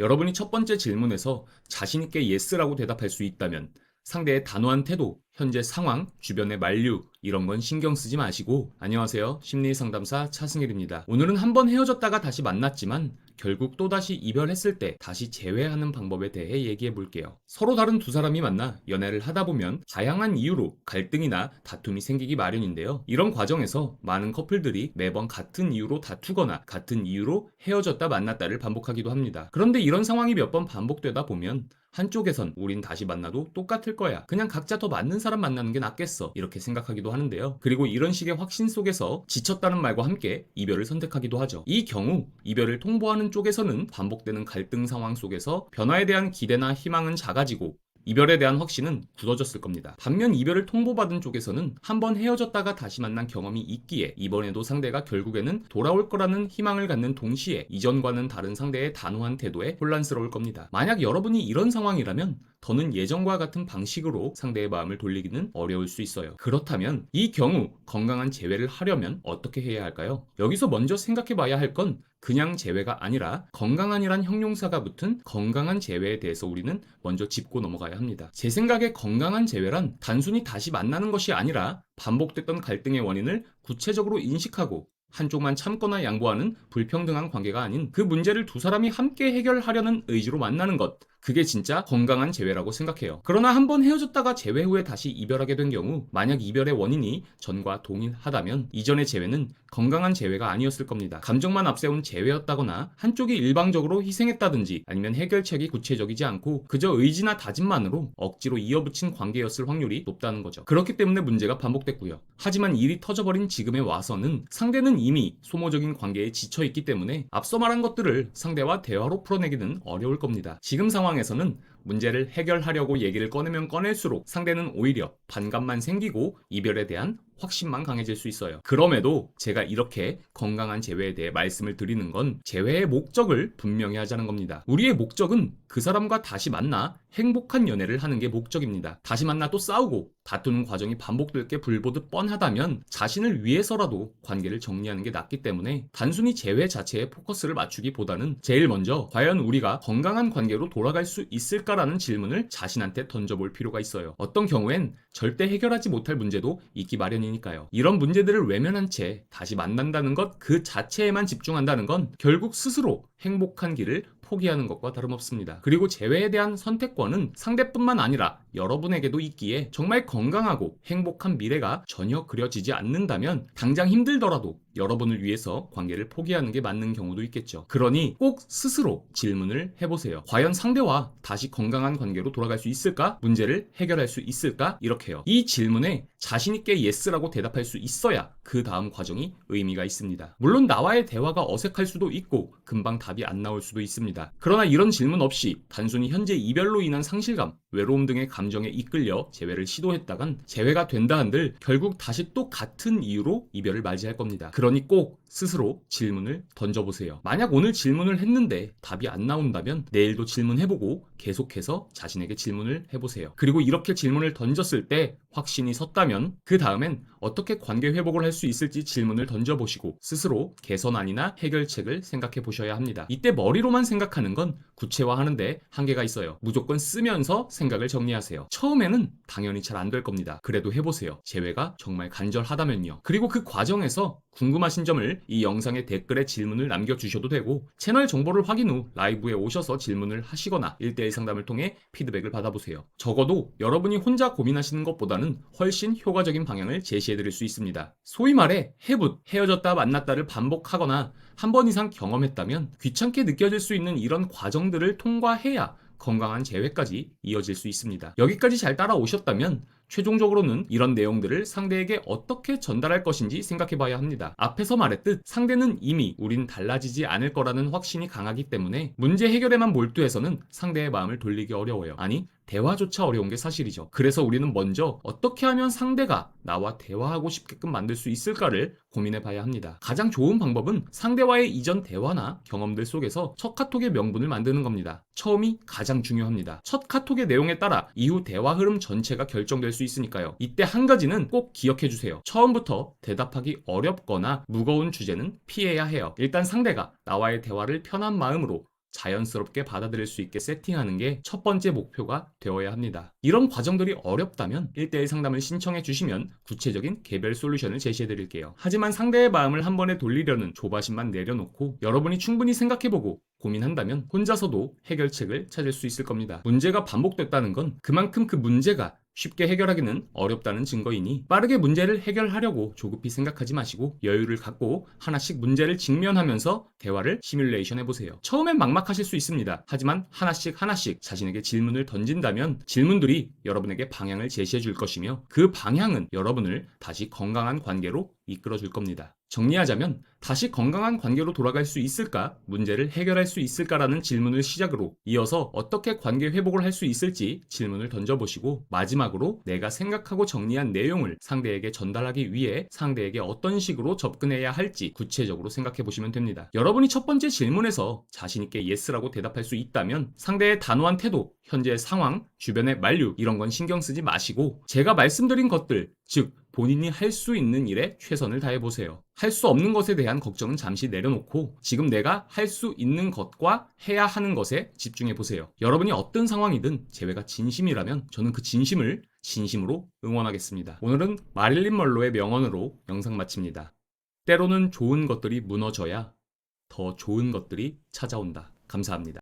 여러분이 첫 번째 질문에서 자신있게 예스라고 대답할 수 있다면 상대의 단호한 태도, 현재 상황, 주변의 만류, 이런 건 신경 쓰지 마시고 안녕하세요. 심리 상담사 차승일입니다. 오늘은 한번 헤어졌다가 다시 만났지만 결국 또다시 이별했을 때 다시 재회하는 방법에 대해 얘기해 볼게요. 서로 다른 두 사람이 만나 연애를 하다 보면 다양한 이유로 갈등이나 다툼이 생기기 마련인데요. 이런 과정에서 많은 커플들이 매번 같은 이유로 다투거나 같은 이유로 헤어졌다 만났다를 반복하기도 합니다. 그런데 이런 상황이 몇 번 반복되다 보면 한쪽에선 우린 다시 만나도 똑같을 거야. 그냥 각자 더 맞는 사람 만나는 게 낫겠어. 이렇게 생각하기도 하는데요. 그리고 이런 식의 확신 속에서 지쳤다는 말과 함께 이별을 선택하기도 하죠. 이 경우 이별을 통보하는 쪽에서는 반복되는 갈등 상황 속에서 변화에 대한 기대나 희망은 작아지고 이별에 대한 확신은 굳어졌을 겁니다. 반면 이별을 통보받은 쪽에서는 한번 헤어졌다가 다시 만난 경험이 있기에 이번에도 상대가 결국에는 돌아올 거라는 희망을 갖는 동시에 이전과는 다른 상대의 단호한 태도에 혼란스러울 겁니다. 만약 여러분이 이런 상황이라면 더는 예전과 같은 방식으로 상대의 마음을 돌리기는 어려울 수 있어요. 그렇다면 이 경우 건강한 재회를 하려면 어떻게 해야 할까요? 여기서 먼저 생각해 봐야 할 건 그냥 재회가 아니라 건강한이란 형용사가 붙은 건강한 재회에 대해서 우리는 먼저 짚고 넘어가야 합니다. 제 생각에 건강한 재회란 단순히 다시 만나는 것이 아니라 반복됐던 갈등의 원인을 구체적으로 인식하고 한쪽만 참거나 양보하는 불평등한 관계가 아닌 그 문제를 두 사람이 함께 해결하려는 의지로 만나는 것. 그게 진짜 건강한 재회라고 생각해요. 그러나 한번 헤어졌다가 재회 후에 다시 이별하게 된 경우 만약 이별의 원인이 전과 동일하다면 이전의 재회는 건강한 재회가 아니었을 겁니다. 감정만 앞세운 재회였다거나 한쪽이 일방적으로 희생했다든지 아니면 해결책이 구체적이지 않고 그저 의지나 다짐만으로 억지로 이어붙인 관계였을 확률이 높다는 거죠. 그렇기 때문에 문제가 반복됐고요. 하지만 일이 터져버린 지금에 와서는 상대는 이미 소모적인 관계에 지쳐 있기 때문에 앞서 말한 것들을 상대와 대화로 풀어내기는 어려울 겁니다. 지금 상황 에서는 문제를 해결하려고 얘기를 꺼내면 꺼낼수록 상대는 오히려 반감만 생기고 이별에 대한 확신만 강해질 수 있어요. 그럼에도 제가 이렇게 건강한 재회에 대해 말씀을 드리는 건 재회의 목적을 분명히 하자는 겁니다. 우리의 목적은 그 사람과 다시 만나 행복한 연애를 하는 게 목적입니다. 다시 만나 또 싸우고 다투는 과정이 반복될 게 불보듯 뻔하다면 자신을 위해서라도 관계를 정리하는 게 낫기 때문에 단순히 재회 자체에 포커스를 맞추기보다는 제일 먼저 과연 우리가 건강한 관계로 돌아갈 수 있을까라는 질문을 자신한테 던져볼 필요가 있어요. 어떤 경우엔 절대 해결하지 못할 문제도 있기 마련이니까요. 이런 문제들을 외면한 채 다시 만난다는 것 그 자체에만 집중한다는 건 결국 스스로 행복한 길을 포기하는 것과 다름없습니다. 그리고 재회에 대한 선택권은 상대뿐만 아니라 여러분에게도 있기에 정말 건강하고 행복한 미래가 전혀 그려지지 않는다면 당장 힘들더라도 여러분을 위해서 관계를 포기하는 게 맞는 경우도 있겠죠. 그러니 꼭 스스로 질문을 해보세요. 과연 상대와 다시 건강한 관계로 돌아갈 수 있을까? 문제를 해결할 수 있을까? 이렇게요. 이 질문에 자신있게 예스라고 대답할 수 있어야 그 다음 과정이 의미가 있습니다. 물론 나와의 대화가 어색할 수도 있고 금방 답이 안 나올 수도 있습니다. 그러나 이런 질문 없이 단순히 현재 이별로 인한 상실감, 외로움 등의 감정에 이끌려 재회를 시도했다간 재회가 된다 한들 결국 다시 또 같은 이유로 이별을 맞이할 겁니다. 그러 니꼭 스스로 질문을 던져보세요. 만약 오늘 질문을 했는데 답이 안 나온다면 내일도 질문해보고 계속해서 자신에게 질문을 해보세요. 그리고 이렇게 질문을 던졌을 때 확신이 섰다면 그 다음엔 어떻게 관계 회복을 할 수 있을지 질문을 던져보시고 스스로 개선안이나 해결책을 생각해 보셔야 합니다. 이때 머리로만 생각하는 건 구체화하는데 한계가 있어요. 무조건 쓰면서 생각을 정리하세요. 처음에는 당연히 잘 안 될 겁니다. 그래도 해보세요. 재회가 정말 간절하다면요. 그리고 그 과정에서 궁금하신 점을 이 영상의 댓글에 질문을 남겨주셔도 되고 채널 정보를 확인 후 라이브에 오셔서 질문을 하시거나 1대1 상담을 통해 피드백을 받아보세요. 적어도 여러분이 혼자 고민하시는 것보다는 훨씬 효과적인 방향을 제시해드릴 수 있습니다. 소위 말해 해붓, 헤어졌다 만났다를 반복하거나 한 번 이상 경험했다면 귀찮게 느껴질 수 있는 이런 과정들을 통과해야 건강한 재회까지 이어질 수 있습니다. 여기까지 잘 따라오셨다면 최종적으로는 이런 내용들을 상대에게 어떻게 전달할 것인지 생각해 봐야 합니다. 앞에서 말했듯 상대는 이미 우린 달라지지 않을 거라는 확신이 강하기 때문에 문제 해결에만 몰두해서는 상대의 마음을 돌리기 어려워요. 아니, 대화조차 어려운 게 사실이죠. 그래서 우리는 먼저 어떻게 하면 상대가 나와 대화하고 싶게끔 만들 수 있을까를 고민해 봐야 합니다. 가장 좋은 방법은 상대와의 이전 대화나 경험들 속에서 첫 카톡의 명분을 만드는 겁니다. 처음이 가장 중요합니다. 첫 카톡의 내용에 따라 이후 대화 흐름 전체가 결정될 수 있으니까요. 이때 한 가지는 꼭 기억해 주세요. 처음부터 대답하기 어렵거나 무거운 주제는 피해야 해요. 일단 상대가 나와의 대화를 편한 마음으로 자연스럽게 받아들일 수 있게 세팅하는 게 첫 번째 목표가 되어야 합니다. 이런 과정들이 어렵다면 1대1 상담을 신청해 주시면 구체적인 개별 솔루션을 제시해 드릴게요. 하지만 상대의 마음을 한 번에 돌리려는 조바심만 내려놓고 여러분이 충분히 생각해보고 고민한다면 혼자서도 해결책을 찾을 수 있을 겁니다. 문제가 반복됐다는 건 그만큼 그 문제가 쉽게 해결하기는 어렵다는 증거이니 빠르게 문제를 해결하려고 조급히 생각하지 마시고 여유를 갖고 하나씩 문제를 직면하면서 대화를 시뮬레이션 해보세요. 처음엔 막막하실 수 있습니다. 하지만 하나씩 하나씩 자신에게 질문을 던진다면 질문들이 여러분에게 방향을 제시해 줄 것이며 그 방향은 여러분을 다시 건강한 관계로 이끌어 줄 겁니다. 정리하자면 다시 건강한 관계로 돌아갈 수 있을까? 문제를 해결할 수 있을까라는 질문을 시작으로 이어서 어떻게 관계 회복을 할 수 있을지 질문을 던져보시고 마지막으로 내가 생각하고 정리한 내용을 상대에게 전달하기 위해 상대에게 어떤 식으로 접근해야 할지 구체적으로 생각해 보시면 됩니다. 여러분이 첫 번째 질문에서 자신있게 예스라고 대답할 수 있다면 상대의 단호한 태도, 현재의 상황, 주변의 만류 이런 건 신경 쓰지 마시고 제가 말씀드린 것들 즉 본인이 할 수 있는 일에 최선을 다해 보세요. 할 수 없는 것에 대한 걱정은 잠시 내려놓고 지금 내가 할 수 있는 것과 해야 하는 것에 집중해 보세요. 여러분이 어떤 상황이든 제외가 진심이라면 저는 그 진심을 진심으로 응원하겠습니다. 오늘은 마릴린 멀로의 명언으로 영상 마칩니다. 때로는 좋은 것들이 무너져야 더 좋은 것들이 찾아온다. 감사합니다.